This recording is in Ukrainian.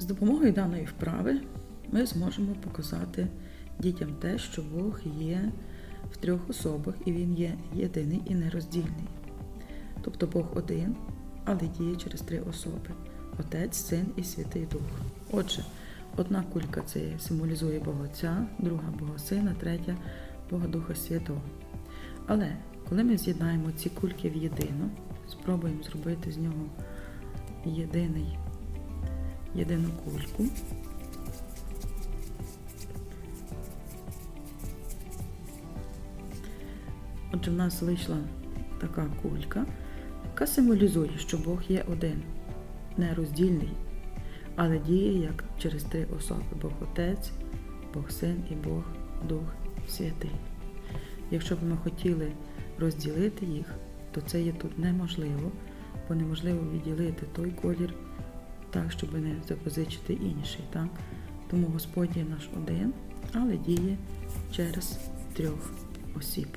З допомогою даної вправи ми зможемо показати дітям те, що Бог є в трьох особах і Він є єдиний і нероздільний. Тобто Бог один, але діє через три особи: Отець, Син і Святий Дух. Отже, одна кулька це символізує Бога Отця, друга Бога Сина, третя Бога Духа Святого. Але коли ми з'єднаємо ці кульки в єдину, спробуємо зробити з нього єдиний, єдину кульку. Отже, в нас вийшла така кулька, яка символізує, що Бог є один, нероздільний, але діє як через три особи: Бог Отець, Бог Син і Бог Дух Святий. Якщо б ми хотіли розділити їх, то це є тут неможливо, бо неможливо відділити той колір так, щоб не запозичити інший. Так? Тому Господь є наш один, але діє через трьох осіб.